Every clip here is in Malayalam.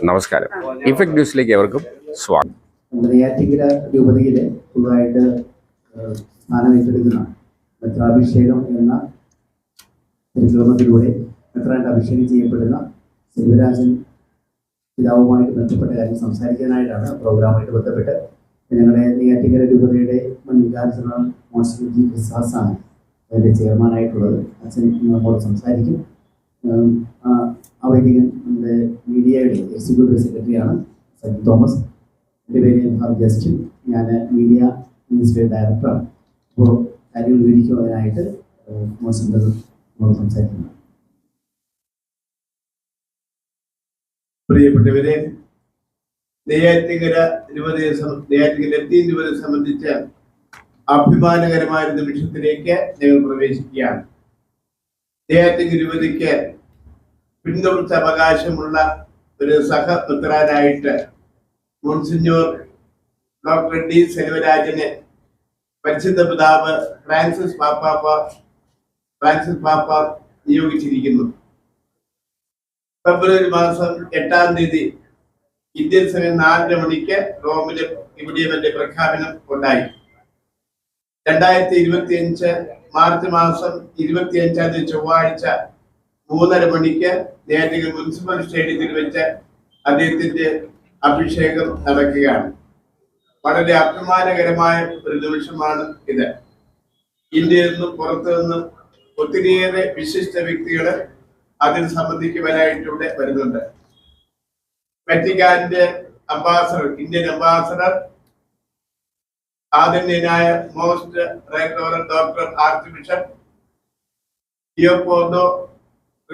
നമസ്കാരം. ഇഫക്ട് ന്യൂസിലേക്ക് എവർക്കും സ്വാഗതം. നെയ്യാറ്റിങ്കര രൂപതയിലെ പുതുതായിട്ട് സ്ഥാനം ഏറ്റെടുക്കുന്ന എന്ന പരിക്രമത്തിലൂടെ മെത്രാന്റെ അഭിഷേകം ചെയ്യപ്പെടുന്ന ശിവരാജൻ പിതാവുമായിട്ട് ബന്ധപ്പെട്ട കാര്യം സംസാരിക്കാനായിട്ടാണ് പ്രോഗ്രാമായിട്ട് ബന്ധപ്പെട്ട് ഞങ്ങളുടെ നെയ്യാറ്റിങ്കര രൂപതയുടെ മുൻ വികാരി ജനറൽ മോൺസിൽ ജി ക്രിസ്താസ് ആണ് അതിന്റെ ചെയർമാനായിട്ടുള്ളത്. അച്ഛൻ നമ്മോട് സംസാരിക്കും. ആ വൈദികൻ നമ്മുടെ മീഡിയയുടെ എക്സിക്യൂട്ടീവ് സെക്രട്ടറിയാണ് സജിൻ തോമസ്. എന്റെ പേര് ഫാർ ജസ്റ്റിൻ. ഞാൻ മീഡിയ മിനിസ്ട്രി ഡയറക്ടറാണ്. അപ്പോൾ കാര്യങ്ങൾ വിവരിക്കുന്നതിനായിട്ട് മോശം നമ്മൾ സംസാരിക്കുന്നു. പ്രിയപ്പെട്ടവരെ നെയ്യാറ്റിങ്കര രൂപതയെ നെയ്യാറ്റിങ്കര ലത്തീൻ രൂപതയെ സംബന്ധിച്ച് അഭിമാനകരമായ നിമിഷത്തിലേക്ക് ഞങ്ങൾ പ്രവേശിക്കുകയാണ്. നെയ്യാറ്റിങ്കര പിന്തുടർച്ച അവകാശമുള്ള ഒരു സഹപുത്രനായിട്ട് മോൺസിഞ്ഞോർ ഡോക്ടർ ഡി സെൽവരാജനെ പരിശുദ്ധ പിതാവ് ഫ്രാൻസിസ് പാപ്പാപ്പ ഫ്രാൻസിസ് പാപ്പ നിയോഗിച്ചിരിക്കുന്നു. ഫെബ്രുവരി മാസം എട്ടാം തീയതി ഇന്ത്യൻ സമയം നാലര മണിക്ക് റോമിൽ ഇവിടെ പ്രഖ്യാപനം ഉണ്ടായി. രണ്ടായിരത്തി ഇരുപത്തി അഞ്ച് മാർച്ച് മാസം ഇരുപത്തി അഞ്ചാം തീയതി ചൊവ്വാഴ്ച മൂന്നര മണിക്ക് നേരത്തെ മുനിസിപ്പൽ സ്റ്റേഡിയത്തിൽ വെച്ച് അദ്ദേഹത്തിന്റെ അഭിഷേകം നടക്കുകയാണ്. വളരെ അഭിമാനകരമായ ഒരു നിമിഷമാണ് ഇത്. ഇന്ത്യയിൽ നിന്നും പുറത്തു നിന്നും ഒത്തിരിയേറെ വിശിഷ്ട വ്യക്തികൾ അതിൽ സംബന്ധിക്കുവാനായിട്ടിവിടെ വരുന്നുണ്ട്. വെറ്റിക്കാന്റെ അംബാസഡർ ഇന്ത്യൻ അംബാസഡർ ആദരണീയനായ most right doctor archbishop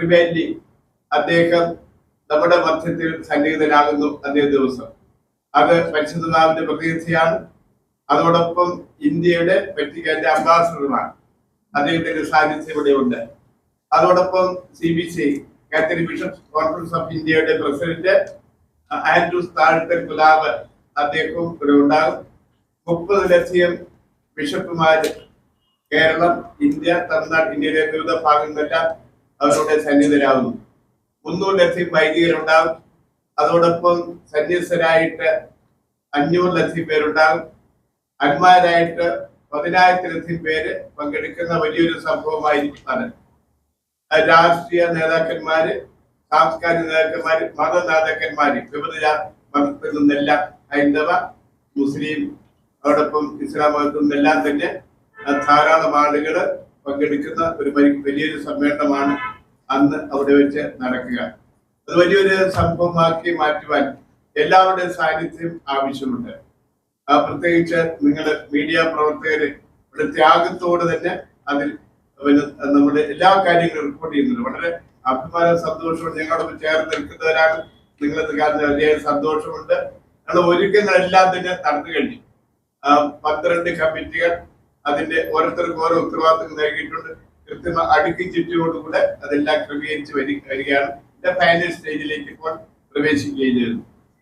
റിബേലി അദ്ദേഹം നമ്മുടെ മധ്യത്തിൽ സന്നിഹിതനാകുന്നു അതേ ദിവസം. അത് പരിശുദ്ധനാവിന്റെ പ്രതീക്ഷയാണ്. അതോടൊപ്പം ഇന്ത്യയുടെ വെറ്റിക്കാന്റെ അംബാസഡറുമാണ്. അദ്ദേഹത്തിന്റെ സാന്നിധ്യം ഇവിടെ ഉണ്ട് അതോടൊപ്പം C B C Catholic bishops conference of ഇന്ത്യയുടെ പ്രസിഡന്റ് ആൻഡ്രൂസ് താഴ്ത്തൽ ഗുലാബ് അദ്ദേഹവും ഇവിടെ ഉണ്ടാകും. മുപ്പത് ലക്ഷം ബിഷപ്പുമാര് കേരളം ഇന്ത്യ തമിഴ്നാട് ഇന്ത്യയിലെ വിവിധ ഭാഗങ്ങളെല്ലാം അവരുടെ സന്നിധരാകുന്നു. മുന്നൂറ് ലക്ഷം വൈദികരുണ്ടാകും. അതോടൊപ്പം സന്യസ്തരായിട്ട് അഞ്ഞൂറ് ലക്ഷം പേരുണ്ടാകും. അന്മാരായിട്ട് പതിനായിരത്തിലധികം പേര് പങ്കെടുക്കുന്ന വലിയൊരു സംഭവമായിരിക്കും അത് രാഷ്ട്രീയ നേതാക്കന്മാര് സാംസ്കാരിക നേതാക്കന്മാര് മത നേതാക്കന്മാര് വിവിധ മതത്തിൽ നിന്നെല്ലാം ഹൈന്ദവ മുസ്ലിം അതോടൊപ്പം ഇസ്ലാം മതത്തിൽ നിന്നെല്ലാം തന്നെ ധാരാളം ആളുകൾ പങ്കെടുക്കുന്ന ഒരു വലി- വലിയൊരു സമ്മേളനമാണ് അന്ന് അവിടെ വെച്ച് നടക്കുക. അത് വലിയൊരു സംഭവമാക്കി മാറ്റുവാൻ എല്ലാവരുടെയും സാന്നിധ്യം ആവശ്യമുണ്ട്. പ്രത്യേകിച്ച് നിങ്ങൾ മീഡിയ പ്രവർത്തകര് ഇവിടെ ത്യാഗത്തോട് തന്നെ അതിൽ നമ്മുടെ എല്ലാ കാര്യങ്ങളും റിപ്പോർട്ട് ചെയ്യുന്നുണ്ട്. വളരെ അഭിമാന സന്തോഷവും ഞങ്ങളോട് ചേർന്ന് നിൽക്കുന്നവരാണ്. നിങ്ങൾ കാരണം വലിയ സന്തോഷമുണ്ട്. ഞങ്ങൾ ഒരുക്കങ്ങളെല്ലാം തന്നെ നടന്നു കഴിഞ്ഞു. പന്ത്രണ്ട് കമ്മിറ്റികൾ അതിന്റെ ഓരോരുത്തർക്കും ഓരോ ഉത്തരവാദിത്തങ്ങൾ നൽകിയിട്ടുണ്ട്. കൃത്യമായി അടുക്കി ചുറ്റിനോടുകൂടെ അതെല്ലാം ക്രമീകരിച്ച് വരി വരികയാണ്. ഫൈനൽ സ്റ്റേജിലേക്ക് ഇപ്പോൾ പ്രവേശിക്കുകയും ചെയ്യുന്നു.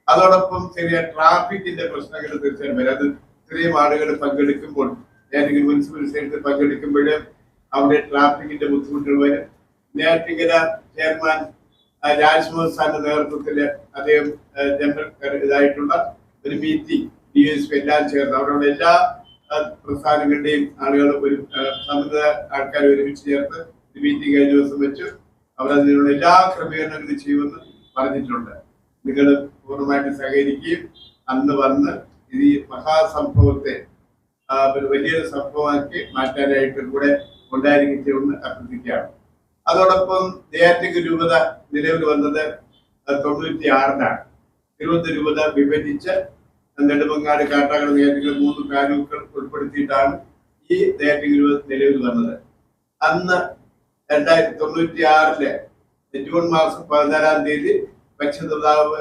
അതോടൊപ്പം ചെറിയ ട്രാഫിക്കിന്റെ പ്രശ്നങ്ങൾ തീർച്ചയായും വരും. അത് ഇത്രയും ആളുകൾ പങ്കെടുക്കുമ്പോൾ ഏതെങ്കിലും മുനിസിപ്പൽ സ്റ്റേഷനിൽ പങ്കെടുക്കുമ്പോൾ അവിടെ ട്രാഫിക്കിന്റെ ബുദ്ധിമുട്ടുകൾ വരും. നേരത്തിങ്കര ചെയർമാൻ രാജ്മോഹൻ സാറിന്റെ നേതൃത്വത്തിൽ അദ്ദേഹം ജനറൽ ഇതായിട്ടുള്ള ഒരു മീറ്റിംഗ് ഡി എസ് പി എല്ലാം ചേർന്ന് അവിടെയുള്ള എല്ലാ പ്രസ്ഥാനങ്ങളുടെയും ആളുകൾ ഒരു സമുദായ ആൾക്കാർ ഒരുമിച്ച് ചേർത്ത് മീറ്റിംഗ് കഴിഞ്ഞ ദിവസം വെച്ചു അവരതിനുള്ള എല്ലാ ക്രമീകരണങ്ങളും ചെയ്യുമെന്ന് പറഞ്ഞിട്ടുണ്ട്. നിങ്ങൾ പൂർണമായിട്ട് സഹകരിക്കുകയും അന്ന് വന്ന് ഈ മഹാസംഭവത്തെ ഒരു വലിയൊരു സംഭവമാക്കി മാറ്റാനായിട്ട് കൂടെ ഉണ്ടായിരിക്കും അഭ്യർത്ഥിക്കുകയാണ്. അതോടൊപ്പം നെയ്യാറ്റിങ്ക് രൂപത നിലവിൽ വന്നത് തൊണ്ണൂറ്റി ആറിനാണ് ഇരുപത് രൂപത വിഭജിച്ച് നെടുമങ്ങാട് കാട്ടാക്കട നെയ്യാറ്റിങ്കൽ മൂന്ന് താലൂക്കുകൾ ഉൾപ്പെടുത്തിയിട്ടാണ് ഈ രൂപത നിലവിൽ വന്നത്. അന്ന് രണ്ടായിരത്തി തൊണ്ണൂറ്റി ആറിലെ ജൂൺ മാസം പതിനാലാം തീയതി പക്ഷതാവ്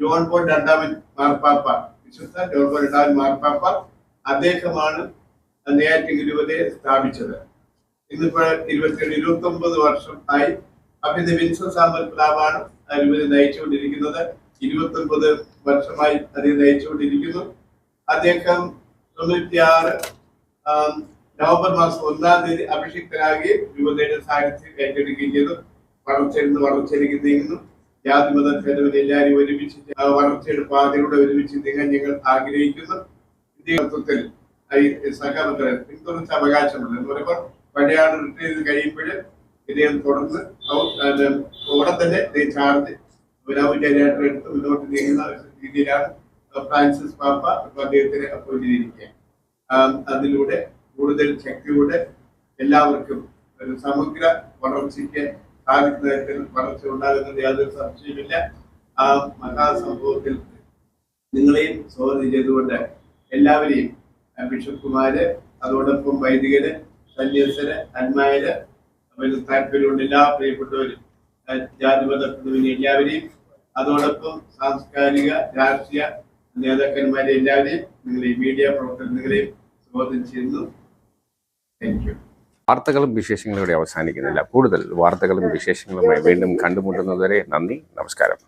ജോൺ പോൾ രണ്ടാമൻ മാർപ്പാപ്പ വിശുദ്ധ ജോൺ പോൾ രണ്ടാമൻ മാർപ്പാപ്പ അദ്ദേഹമാണ് നെയ്യാറ്റിങ്കൽ രൂപതയെ സ്ഥാപിച്ചത്. ഇന്നിപ്പോൾ ഇരുപത്തിയേഴ് ഇരുപത്തി ഒമ്പത് വർഷം ആയി. അഭിനന്ദ വിൻസോ സാമ്പൽ പ്ലാവാണ് ആ നയിച്ചുകൊണ്ടിരിക്കുന്നത്. ഇരുപത്തി ഒമ്പത് വർഷമായി അദ്ദേഹം നയിച്ചുകൊണ്ടിരിക്കുന്നു. അദ്ദേഹം തൊണ്ണൂറ്റിയാറ് ആം, നവംബർ മാസം ഒന്നാം തീയതി അഭിഷിക്തനാകുകയും രൂപതയുടെ സാന്നിധ്യം ഏറ്റെടുക്കുകയും ചെയ്തു. വളർച്ചയിൽ വളർച്ചയിലേക്ക് നീങ്ങുന്നു. ജാതി മത ഭേദമില്ല എല്ലാവരും ഒരുമിച്ച് വളർച്ചയുടെ പാതയിലൂടെ ഒരുമിച്ച് നീങ്ങാൻ ഞങ്ങൾ ആഗ്രഹിക്കുന്നു. ഇതേ സഹകരണത്തിന് പിന്തുണച്ച അവകാശമുണ്ട് എന്ന് പറയുമ്പോൾ പഴയ ആൾ റിട്ടയർ ചെയ്ത് കഴിയുമ്പോൾ ഇദ്ദേഹം തുടർന്ന് ഉടൻ തന്നെ ചാർജ് എടുത്ത് മുന്നോട്ട് നീങ്ങുന്ന രീതിയിലാണ് ഫ്രാൻസിസ് പാപ്പ ഇപ്പൊ അദ്ദേഹത്തിനെ അപ്പോയിന്റ് ചെയ്തിരിക്കുക. അതിലൂടെ കൂടുതൽ ശക്തിയോടെ എല്ലാവർക്കും ഒരു സമഗ്ര വളർച്ചയ്ക്ക് സാധിക്കുന്ന തരത്തിൽ വളർച്ച ഉണ്ടാകുന്നത് യാതൊരു സംശയമില്ല ആ മഹാസംഭവത്തിൽ നിങ്ങളെയും സ്വാഗതം ചെയ്തുകൊണ്ട് എല്ലാവരെയും ബിഷപ്പ് ബിഷപ്പുമാര് അതോടൊപ്പം വൈദികര് സന്യസര് അന്മാര് താല്പര്യമുള്ള എല്ലാ പ്രിയപ്പെട്ടവരും ജാതിമത എല്ലാവരെയും അതോടൊപ്പം സാംസ്കാരിക രാഷ്ട്രീയ നേതാക്കന്മാരെ എല്ലാവരെയും നിങ്ങളെ മീഡിയ പ്രവർത്തകരെയും സ്വാഗതം ചെയ്യുന്നു. താങ്ക് യു വാർത്തകളും വിശേഷങ്ങളും ഇവിടെ അവസാനിക്കുന്നില്ല. കൂടുതൽ വാർത്തകളും വിശേഷങ്ങളുമായി വീണ്ടും കണ്ടുമുട്ടുന്നതുവരെ നന്ദി നമസ്കാരം.